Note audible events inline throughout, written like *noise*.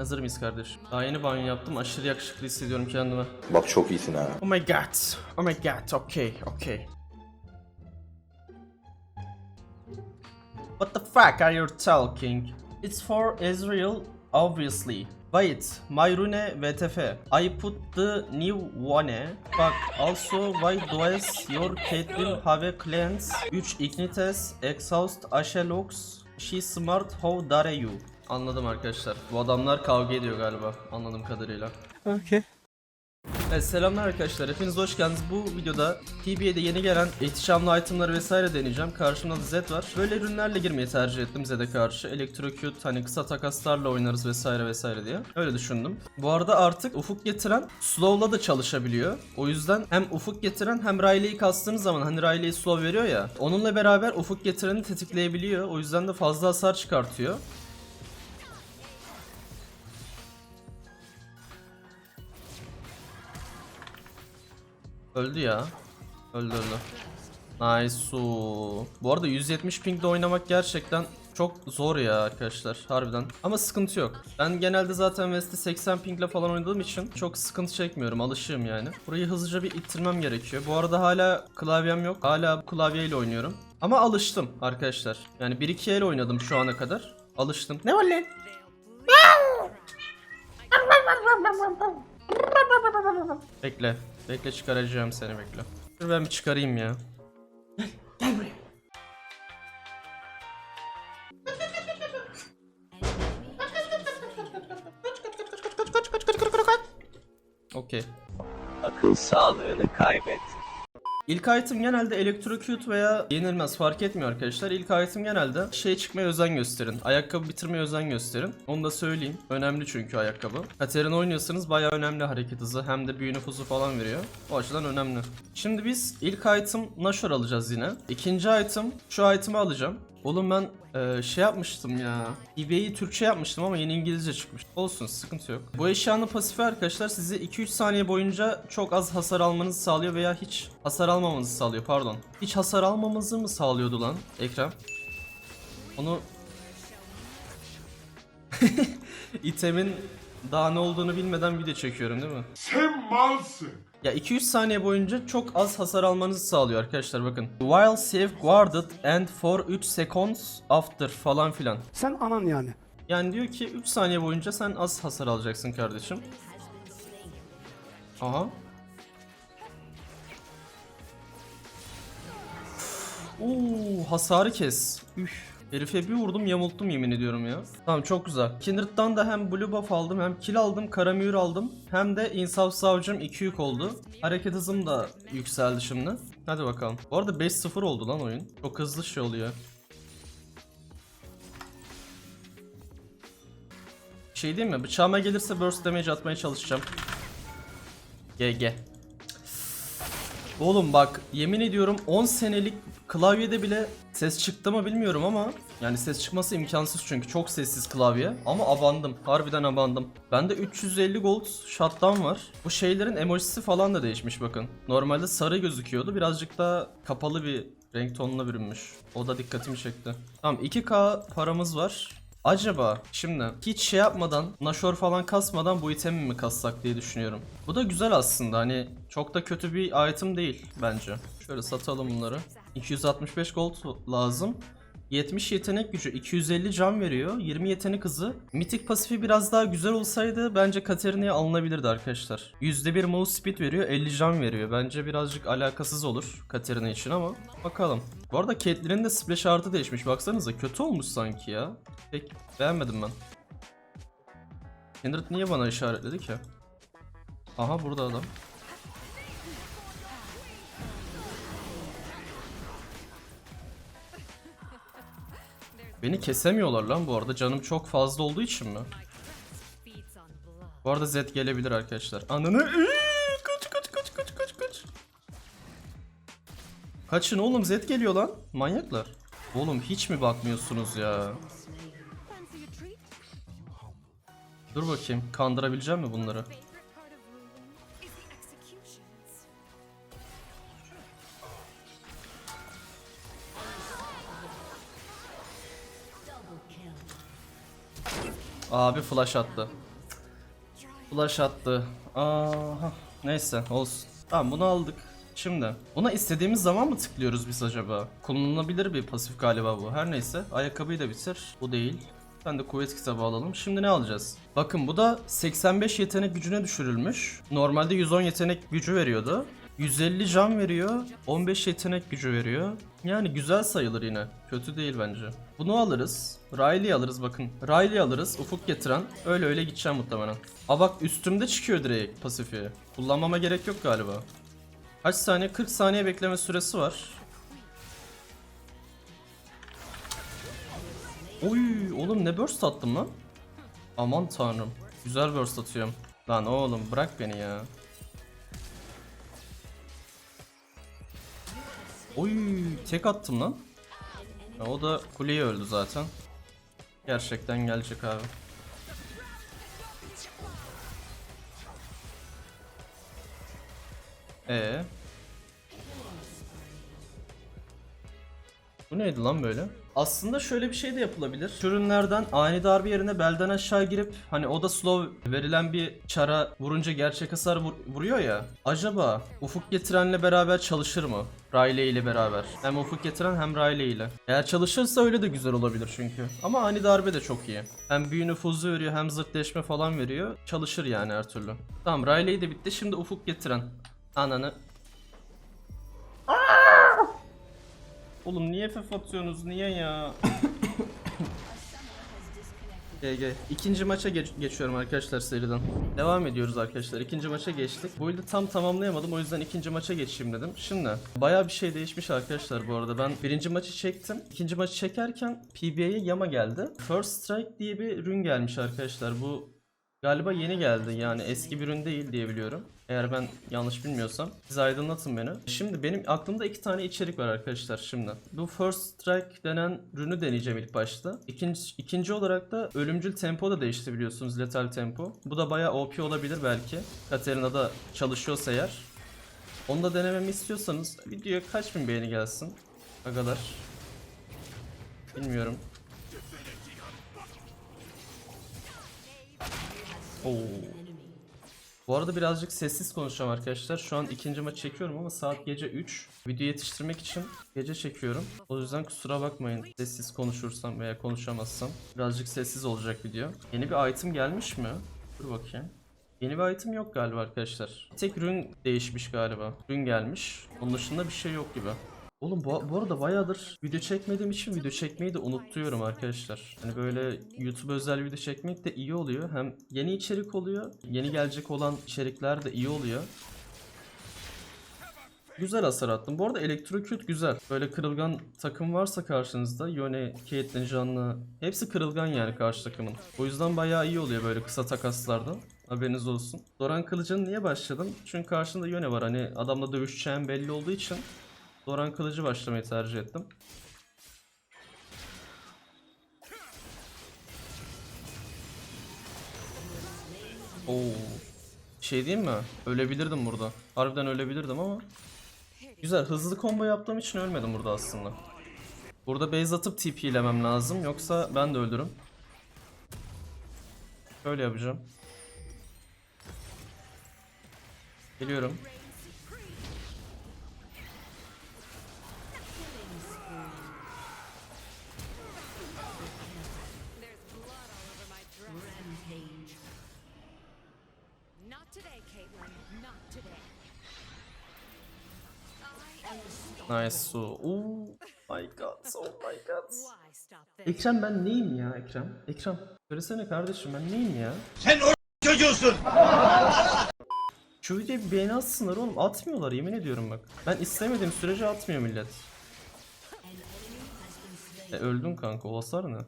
Hazır mıyız kardeş? Daha yeni banyo yaptım. Aşırı yakışıklı hissediyorum kendimi. Bak çok iyisin ha. Oh my god. Oh my god. Okay, okay. What the fuck are you talking? It's for Israel, obviously. Wait, my rune VTF. I put the new one. But also, why does your Caitlyn have a cleanse? 3 Ignites, Exhaust, Ashelux. She smart, how dare you? Anladım arkadaşlar. Bu adamlar kavga ediyor galiba. Anladığım kadarıyla. Okay. Evet selamlar arkadaşlar hepiniz hoş geldiniz. Bu videoda TBA'de yeni gelen ihtişamlı itemları vesaire deneyeceğim. Karşımda da Zed var. Böyle ürünlerle girmeyi tercih ettim Zed'e karşı. Electrocute hani kısa takaslarla oynarız vesaire vesaire diye. Öyle düşündüm. Bu arada artık ufuk getiren slow'la da çalışabiliyor. O yüzden hem ufuk getiren hem Riley'i kastığınız zaman hani Riley slow veriyor ya. Onunla beraber ufuk getireni tetikleyebiliyor. O yüzden de fazla hasar çıkartıyor. Öldü ya. Öldü öldü. Nice. Bu arada 170 pingle oynamak gerçekten çok zor ya arkadaşlar harbiden. Ama sıkıntı yok. Ben genelde zaten West'te 80 pingle falan oynadığım için çok sıkıntı çekmiyorum. Alışığım yani. Burayı hızlıca bir ittirmem gerekiyor. Bu arada hala klavyem yok. Hala klavyeyle oynuyorum. Ama alıştım arkadaşlar. Yani 1-2 el oynadım şu ana kadar. Alıştım. Ne var lan? Bekle. Bekle çıkaracağım seni bekle. Dur ben bir çıkarayım ya. Gel buraya. Okey. Akıl sağlığını kaybet. İlk item genelde Electrocute veya yenilmez fark etmiyor arkadaşlar. İlk item genelde şey çıkmaya özen gösterin. Ayakkabı bitirmeye özen gösterin. Onu da söyleyeyim. Önemli çünkü ayakkabı. Katerin oynuyorsanız bayağı önemli hareket hızı. Hem de büyü nüfusu falan veriyor. O açıdan önemli. Şimdi biz ilk item Nashor alacağız yine. İkinci item şu item'ı alacağım. Oğlum ben e, şey yapmıştım ya. eBay'i Türkçe yapmıştım ama yeni İngilizce çıkmış. Olsun sıkıntı yok. Bu eşyanın pasifi arkadaşlar sizi 2-3 saniye boyunca çok az hasar almanızı sağlıyor veya hiç hasar almamanızı sağlıyor pardon. Hiç hasar almamızı mı sağlıyordu lan ekran? Onu *laughs* itemin daha ne olduğunu bilmeden video çekiyorum değil mi? Sen malsın. Ya 2-3 saniye boyunca çok az hasar almanızı sağlıyor arkadaşlar bakın. While safeguarded and for 3 seconds after falan filan. Sen anan yani. Yani diyor ki 3 saniye boyunca sen az hasar alacaksın kardeşim. Aha. Oo, hasarı kes. Üf. Herife bir vurdum yamulttum yemin ediyorum ya. Tamam çok güzel. Kindred'dan da hem blue buff aldım hem kill aldım, kara mühür aldım. Hem de insaf savcım 2 yük oldu. Hareket hızım da yükseldi şimdi. Hadi bakalım. Bu arada 5-0 oldu lan oyun. Çok hızlı şey oluyor. Şey diyeyim mi? Bıçağıma gelirse burst damage atmaya çalışacağım. GG. Oğlum bak yemin ediyorum 10 senelik klavyede bile ses çıktı mı bilmiyorum ama yani ses çıkması imkansız çünkü çok sessiz klavye ama abandım harbiden abandım. Bende 350 gold shutdown var. Bu şeylerin emojisi falan da değişmiş bakın. Normalde sarı gözüküyordu birazcık daha kapalı bir renk tonuna bürünmüş. O da dikkatimi çekti. Tamam 2k paramız var. Acaba şimdi hiç şey yapmadan, Nashor falan kasmadan bu itemi mi kassak diye düşünüyorum. Bu da güzel aslında hani çok da kötü bir item değil bence. Şöyle satalım bunları. 265 gold lazım. 70 yetenek gücü, 250 can veriyor, 20 yetenek hızı. Mitik pasifi biraz daha güzel olsaydı bence Katerina'ya alınabilirdi arkadaşlar. %1 move speed veriyor, 50 can veriyor. Bence birazcık alakasız olur Katerina için ama bakalım. Bu arada Caitlyn'in de splash artı değişmiş. Baksanıza kötü olmuş sanki ya. Pek beğenmedim ben. Kindred niye bana işaretledi ki? Aha burada adam. Beni kesemiyorlar lan bu arada. Canım çok fazla olduğu için mi? Bu arada Z gelebilir arkadaşlar. Ananı Iıı, kaç kaç kaç kaç kaç kaç. Kaçın oğlum Z geliyor lan. Manyaklar. Oğlum hiç mi bakmıyorsunuz ya? Dur bakayım. Kandırabileceğim mi bunları? Abi flash attı. Flash attı. Aha. Neyse olsun. Tamam bunu aldık. Şimdi buna istediğimiz zaman mı tıklıyoruz biz acaba? Kullanılabilir bir pasif galiba bu. Her neyse ayakkabıyı da bitir. Bu değil. Ben de kuvvet kitabı alalım. Şimdi ne alacağız? Bakın bu da 85 yetenek gücüne düşürülmüş. Normalde 110 yetenek gücü veriyordu. 150 can veriyor. 15 yetenek gücü veriyor. Yani güzel sayılır yine. Kötü değil bence. Bunu alırız. Riley alırız bakın. Riley alırız. Ufuk getiren. Öyle öyle gideceğim muhtemelen. Aa bak üstümde çıkıyor direkt pasifi. Kullanmama gerek yok galiba. Kaç saniye? 40 saniye bekleme süresi var. Oy oğlum ne burst attım lan? Aman tanrım. Güzel burst atıyorum. Lan oğlum bırak beni ya. Oy tek attım lan. Ya, o da kuleye öldü zaten. Gerçekten gelecek abi. Ee. Bu neydi lan böyle? Aslında şöyle bir şey de yapılabilir. Ürünlerden ani darbe yerine belden aşağı girip hani o da slow verilen bir çara vurunca gerçek hasar vur- vuruyor ya. Acaba ufuk getirenle beraber çalışır mı? Riley ile beraber. Hem ufuk getiren hem Riley ile. Eğer çalışırsa öyle de güzel olabilir çünkü. Ama ani darbe de çok iyi. Hem büyü nüfuzu veriyor hem zırtleşme falan veriyor. Çalışır yani her türlü. Tamam Riley de bitti. Şimdi ufuk getiren. Ananı. Oğlum niye FF atıyorsunuz? Niye ya? *coughs* GG. İkinci maça geç- geçiyorum arkadaşlar seriden. Devam ediyoruz arkadaşlar. İkinci maça geçtik. Bu yılda tam tamamlayamadım o yüzden ikinci maça geçeyim dedim. Şimdi bayağı bir şey değişmiş arkadaşlar bu arada. Ben birinci maçı çektim. İkinci maçı çekerken PB'ye Yama geldi. First Strike diye bir ürün gelmiş arkadaşlar. Bu Galiba yeni geldi yani eski bir ürün değil diye biliyorum. Eğer ben yanlış bilmiyorsam siz aydınlatın beni. Şimdi benim aklımda iki tane içerik var arkadaşlar şimdi. Bu First Strike denen ürünü deneyeceğim ilk başta. İkinci, ikinci olarak da ölümcül tempo da değişti biliyorsunuz Lethal Tempo. Bu da bayağı OP olabilir belki. Katerina'da çalışıyorsa eğer. Onu da denememi istiyorsanız videoya kaç bin beğeni gelsin? Agalar. Bilmiyorum. Oo. Bu arada birazcık sessiz konuşacağım arkadaşlar. Şu an ikinci maç çekiyorum ama saat gece 3. Video yetiştirmek için gece çekiyorum. O yüzden kusura bakmayın sessiz konuşursam veya konuşamazsam. Birazcık sessiz olacak video. Yeni bir item gelmiş mi? Dur bakayım. Yeni bir item yok galiba arkadaşlar. Bir tek rün değişmiş galiba. Rün gelmiş. Onun dışında bir şey yok gibi. Oğlum bu, bu arada bayağıdır video çekmediğim için video çekmeyi de unutuyorum arkadaşlar. Hani böyle YouTube özel video çekmek de iyi oluyor. Hem yeni içerik oluyor. Yeni gelecek olan içerikler de iyi oluyor. Güzel hasar attım. Bu arada Electrocute güzel. Böyle kırılgan takım varsa karşınızda Yone, Caitlyn, Canlı hepsi kırılgan yani karşı takımın. O yüzden bayağı iyi oluyor böyle kısa takaslarda. Haberiniz olsun. Doran Kılıcı'nı niye başladım? Çünkü karşında Yone var. Hani adamla dövüşeceğim belli olduğu için Doran Kılıcı başlamayı tercih ettim. Oo. Şey diyeyim mi? Ölebilirdim burada. Harbiden ölebilirdim ama. Güzel. Hızlı combo yaptığım için ölmedim burada aslında. Burada base atıp TP ilemem lazım. Yoksa ben de ölürüm. Şöyle yapacağım. Geliyorum. Nice su. Oh my god. Oh my god. Why stop there? Ekrem ben neyim ya Ekrem? Ekrem söylesene kardeşim ben neyim ya? çocuğusun. *laughs* Şu videoya bir beğeni atsınlar oğlum atmıyorlar yemin ediyorum bak. Ben istemediğim sürece atmıyor millet. E öldün kanka o hasar ne?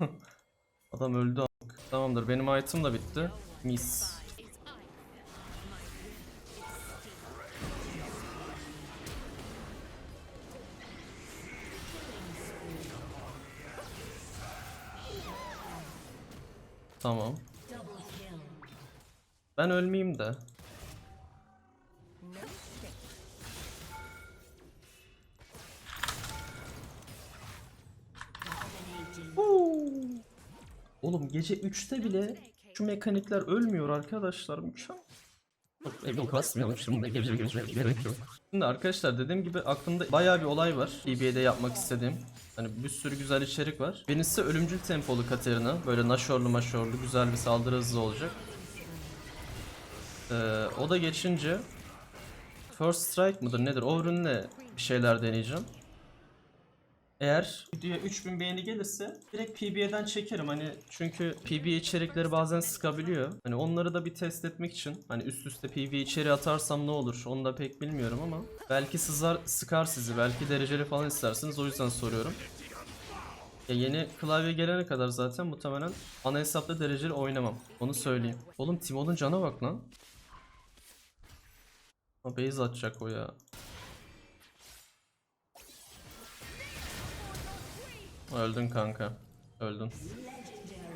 *laughs* Adam öldü. Tamamdır benim item da bitti. Mis. Tamam. Ben ölmeyeyim de. Oğlum gece 3'te bile Şu mekanikler ölmüyor arkadaşlar mükemmel. Şimdi arkadaşlar dediğim gibi aklımda bayağı bir olay var. BBA'de yapmak istediğim. Hani bir sürü güzel içerik var. Birincisi ölümcül tempolu Katerina. Böyle naşorlu maşorlu güzel bir saldırı hızı olacak. Ee, o da geçince First Strike mıdır nedir? O ürünle bir şeyler deneyeceğim. Eğer videoya 3000 beğeni gelirse direkt PB'den çekerim hani çünkü PB içerikleri bazen sıkabiliyor. Hani onları da bir test etmek için hani üst üste PB içeri atarsam ne olur onu da pek bilmiyorum ama belki sızar sıkar sizi belki dereceli falan istersiniz o yüzden soruyorum. Ya yeni klavye gelene kadar zaten muhtemelen ana hesapta dereceli oynamam. Onu söyleyeyim. Oğlum Timo'nun cana bak lan. Ha base atacak o ya. Öldün kanka. Öldün.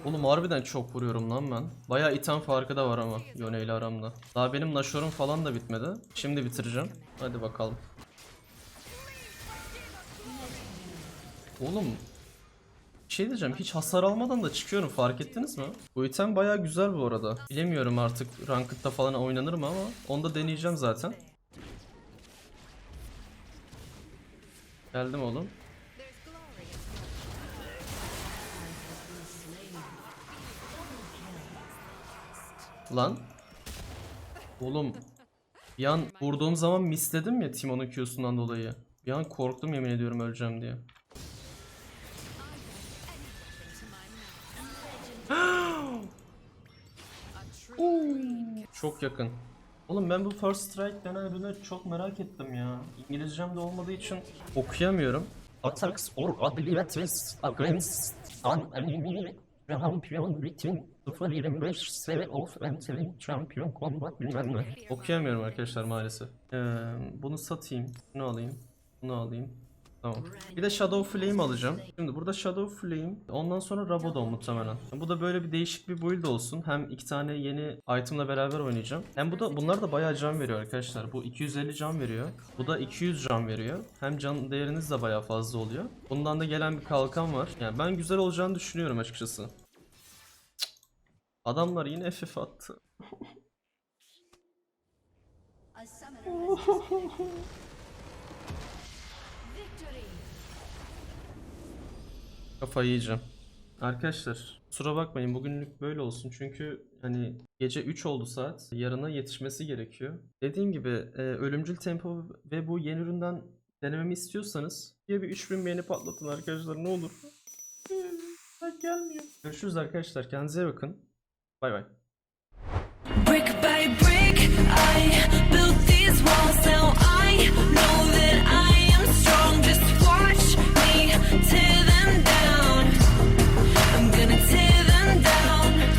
Oğlum harbiden çok vuruyorum lan ben. Bayağı item farkı da var ama Yone ile aramda. Daha benim Nashor'um falan da bitmedi. Şimdi bitireceğim. Hadi bakalım. Oğlum şey diyeceğim hiç hasar almadan da çıkıyorum fark ettiniz mi? Bu item bayağı güzel bu arada. Bilemiyorum artık Ranked'da falan oynanır mı ama onu da deneyeceğim zaten. Geldim oğlum. Lan. Oğlum. Bir an vurduğum zaman misledim ya Timon'un Q'sundan dolayı. Bir an korktum yemin ediyorum öleceğim diye. *gasps* Çok yakın. Oğlum ben bu First Strike denen ürünü çok merak ettim ya. İngilizcem de olmadığı için okuyamıyorum. attacks or abilities against written to fully embrace of champion combat bilmem ne. Okuyamıyorum arkadaşlar maalesef. Ee, bunu satayım. Bunu alayım. Bunu alayım. Tamam. Bir de Shadow Flame alacağım. Şimdi burada Shadow Flame, ondan sonra Rabadon muhtemelen. Bu da böyle bir değişik bir build olsun. Hem iki tane yeni itemla beraber oynayacağım. Hem bu da bunlar da bayağı can veriyor arkadaşlar. Bu 250 can veriyor. Bu da 200 can veriyor. Hem can değeriniz de bayağı fazla oluyor. Bundan da gelen bir kalkan var. Yani ben güzel olacağını düşünüyorum açıkçası. Adamlar yine FF attı. *laughs* Kafayı yiyeceğim. Arkadaşlar kusura bakmayın bugünlük böyle olsun çünkü hani gece 3 oldu saat yarına yetişmesi gerekiyor. Dediğim gibi e, ölümcül tempo ve bu yeni üründen denememi istiyorsanız diye bir 3000 beğeni patlatın arkadaşlar ne olur. gelmiyor. Görüşürüz arkadaşlar kendinize bakın. Bay bay. Brick by brick I built these walls now I know that